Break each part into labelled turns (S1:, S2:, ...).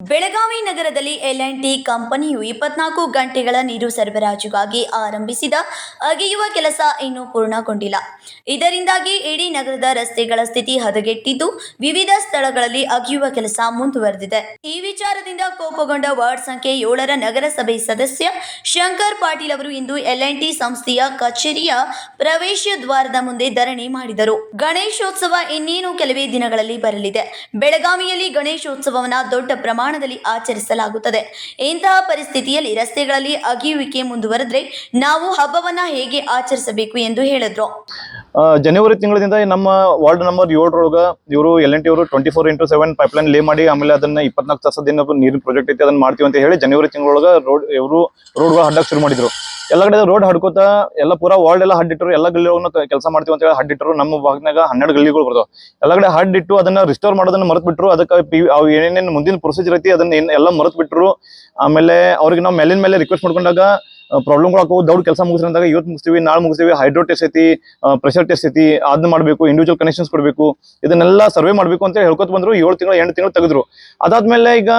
S1: ಬೆಳಗಾವಿ ನಗರದಲ್ಲಿ L and T ಕಂಪನಿಯು ಇಪ್ಪತ್ನಾಲ್ಕು ಗಂಟೆಗಳ ನೀರು ಸರಬರಾಜುಗಾಗಿ ಆರಂಭಿಸಿದ, ಅಗೆಯುವ ಕೆಲಸ ಇನ್ನೂ ಪೂರ್ಣಗೊಂಡಿಲ್ಲ. ಇದರಿಂದಾಗಿ ಇಡೀ ನಗರದ ರಸ್ತೆಗಳ ಸ್ಥಿತಿ ಹದಗೆಟ್ಟಿದ್ದು, ವಿವಿಧ ಸ್ಥಳಗಳಲ್ಲಿ ಅಗೆಯುವ ಕೆಲಸ ಮುಂದುವರೆದಿದೆ. ಈ ವಿಚಾರದಿಂದ ಕೋಪಗೊಂಡ ವಾರ್ಡ್ ಸಂಖ್ಯೆ ಏಳರ ನಗರಸಭೆ ಸದಸ್ಯ ಶಂಕರ್ ಪಾಟೀಲ್ ಅವರು ಇಂದು ಎಲ್ ಅಂಡ್ ಟಿ ಸಂಸ್ಥೆಯ ಕಚೇರಿಯ ಪ್ರವೇಶ ದ್ವಾರದ ಮುಂದೆ ಧರಣಿ ಮಾಡಿದರು. ಗಣೇಶೋತ್ಸವ ಇನ್ನೇನು ಕೆಲವೇ ದಿನಗಳಲ್ಲಿ ಬರಲಿದೆ. ಬೆಳಗಾವಿಯಲ್ಲಿ ಗಣೇಶೋತ್ಸವವನ್ನ ದೊಡ್ಡ ಪ್ರಮಾಣದಲ್ಲಿ ಆಚರಿಸಲಾಗುತ್ತದೆ. ಇಂತಹ ಪರಿಸ್ಥಿತಿಯಲ್ಲಿ ರಸ್ತೆಗಳಲ್ಲಿ ಅಗಿಯುವಿಕೆ ಮುಂದುವರೆದ್ರೆ ನಾವು ಹಬ್ಬವನ್ನ ಹೇಗೆ ಆಚರಿಸಬೇಕು ಎಂದು ಹೇಳಿದ್ರು.
S2: ಜನವರಿ ತಿಂಗಳಿಂದ ನಮ್ಮ ವಾರ್ಡ್ ನಂಬರ್ ಏಳರೊಳಗ ಇವರು ಎಲ್ ಎನ್ ಟಿ ಅವರು twenty four into seven pipeline lay ಮಾಡಿ, ಆಮೇಲೆ ಅದನ್ನ ಇಪ್ಪತ್ನಾಲ್ಕು ತಾಸದಿಂದ ನೀರಿನ ಪ್ರಾಜೆಕ್ಟ್ ಐತಿ ಅದನ್ನ ಮಾಡ್ತೀವಿ ಅಂತ ಹೇಳಿ ಜನವರಿ ತಿಂಗಳೊಳಗ ರೋಡ್ ಇವರು ರೋಡ್ಗಳು ಹಡ್ಡಕ್ಕೆ ಶುರು ಮಾಡಿದ್ರು. ಎಲ್ಲ ಕಡೆ ರೋಡ್ ಹಡ್ಕೋತ ಎಲ್ಲ ಪೂರಾ ವರ್ಲ್ಡ್ ಎಲ್ಲ ಹಡ್ಡಿಟ್ರು, ಎಲ್ಲ ಗಲ್ಲಿಗಳನ್ನ ಕೆಲಸ ಮಾಡ್ತೀವಿ ಅಂತ ಹೇಳಿ ಹಡ್ಡಿಟ್ರು. ನಮ್ಮ ಭಾಗನಾಗ ಹನ್ನೆರಡು ಗಲ್ಲಿಗಳು ಬರ್ತವೆ. ಎಲ್ಲ ಕಡೆ ಹಡ್ಡಿಟ್ಟು ಅದನ್ನ ರಿಸ್ಟೋರ್ ಮಾಡೋದನ್ನ ಮರೆತು ಬಿಟ್ರು ಅದಕ್ಕೆ ಪಿ ಅವು ಏನೇನೇನು ಮುಂದಿನ ಪ್ರೊಸೀಜರ್ ಐತಿ ಅದನ್ನ ಏನ್- ಎಲ್ಲ ಮರೆತು ಬಿಟ್ರು ಆಮೇಲೆ ಅವ್ರಿಗೆ ನಾವು ಮೇಲಿನ ಮೇಲೆ ರಿಕ್ವೆಸ್ಟ್ ಮಾಡ್ಕೊಂಡಾಗ ಪ್ರಾಬ್ಲಮ್ಗಳು ಹಾಕೋ ದೌಡ್ ಕೆಲಸ ಮುಗಿಸಿದಾಗ ಇವತ್ತು ಮುಗಿಸ್ತೀವಿ, ನಾಳೆ ಮುಗಿಸ್ತೀವಿ ಹೈಡ್ರೋ ಟೆಸ್ಟ್ ಐತಿ ಪ್ರೆಷರ್ ಟೆಸ್ಟ್ ಐತಿ ಅದನ್ನ ಮಾಡಬೇಕು ಇಂಡಿವಿಜುವಲ್ ಕನೆಕ್ಷನ್ಸ್ ಕೊಡಬೇಕು, ಇದನ್ನೆಲ್ಲ ಸರ್ವೆ ಮಾಡಬೇಕು ಅಂತ ಹೇಳ್ಕೊತ ಬಂದ್ರು. ಏಳು ತಿಂಗಳು, ಎಂಟು ತಿಂಗಳು ತೆಗೆದ್ರು. ಅದಾದ್ಮೇಲೆ ಈಗ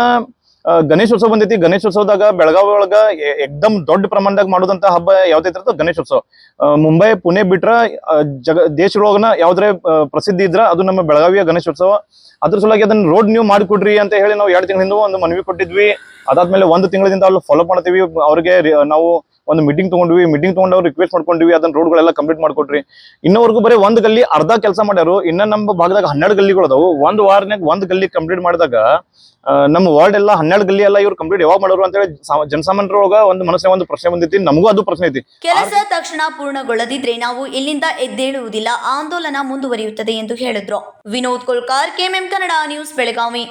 S2: ಗಣೇಶೋತ್ಸವ ಬಂದೈತಿ. ಗಣೇಶೋತ್ಸವದಾಗ ಬೆಳಗಾವಿ ಒಳಗ ಎಕ್ದಮ್ ದೊಡ್ಡ ಪ್ರಮಾಣದಾಗ ಮಾಡೋದಂತ ಹಬ್ಬ ಯಾವ್ದೈತಿ ಗಣೇಶೋತ್ಸವ. ಮುಂಬೈ, ಪುಣೆ ಬಿಟ್ರ ಜಗ ದೇಶದೊಳಗನ ಯಾವ್ದ್ರೆ ಪ್ರಸಿದ್ಧಿ ಇದ್ರ ಅದು ನಮ್ಮ ಬೆಳಗಾವಿಯ ಗಣೇಶೋತ್ಸವ. ಅದ್ರ ಸಲುವಾಗಿ ಅದನ್ನ ರೋಡ್ ನೀವು ಮಾಡಿಕೊಡ್ರಿ ಅಂತ ಹೇಳಿ ನಾವು ಎರಡು ತಿಂಗಳ ಹಿಂದೆ ಒಂದು ಮನವಿ ಕೊಟ್ಟಿದ್ವಿ. ಅದಾದ್ಮೇಲೆ ಒಂದು ತಿಂಗಳಿಂದ ಅಲ್ಲಿ ಫಾಲೋ ಮಾಡ್ತೀವಿ. ಅವ್ರಿಗೆ ನಾವು ಒಂದು ಮೀಟಿಂಗ್ ತಗೊಂಡ್ವಿ ಮೀಟಿಂಗ್ ತಗೊಂಡು ಅವ್ರು ರಿಕ್ವೆಸ್ಟ್ ಮಾಡ್ಕೊಂಡ್ವಿ, ಅದನ್ನ ರೋಡ್ಗಳೆಲ್ಲ ಕಂಪ್ಲೀಟ್ ಮಾಡ್ಕೊಟ್ರಿ. ಇನ್ನವರೆಗೂ ಬರೀ ಒಂದ್ ಗಲ್ಲಿ ಅರ್ಧ ಕೆಲಸ ಮಾಡ್ಯಾರು, ಇನ್ನ ನಮ್ಮ ಭಾಗದಾಗ ಹನ್ನೆರಡು ಗಲ್ಲಿಗಳು ಅದಾವು. ಒಂದ್ ವಾರನಾಗ ಒಂದ್ ಗಲ್ಲಿ ಕಂಪ್ಲೀಟ್ ಮಾಡಿದಾಗ ನಮ್ಮ ವಾರ್ಡ್ ಎಲ್ಲ ಹನ್ನೆರಡು ಗಲ್ಲಿ ಎಲ್ಲ ಇವ್ರು ಕಂಪ್ಲೀಟ್ ಯಾವಾಗ ಮಾಡೋರು ಅಂತ ಹೇಳಿ ಜನಸಾಮಾನ್ಯರೊಳಗ ಒಂದು ಮನಸ್ಸಿನ ಒಂದು ಪ್ರಶ್ನೆ ಬಂದಿತ್ತು, ನಮಗೂ ಅದು ಪ್ರಶ್ನೆ ಐತಿ.
S1: ಕೆಲಸ ತಕ್ಷಣ ಪೂರ್ಣಗೊಳ್ಳದಿದ್ರೆ ನಾವು ಇಲ್ಲಿಂದ ಎದ್ದೇಳುವುದಿಲ್ಲ, ಆಂದೋಲನ ಮುಂದುವರಿಯುತ್ತದೆ ಎಂದು ಹೇಳಿದ್ರು. Vinod Kolkar, KMM Kannada news, Belagavi.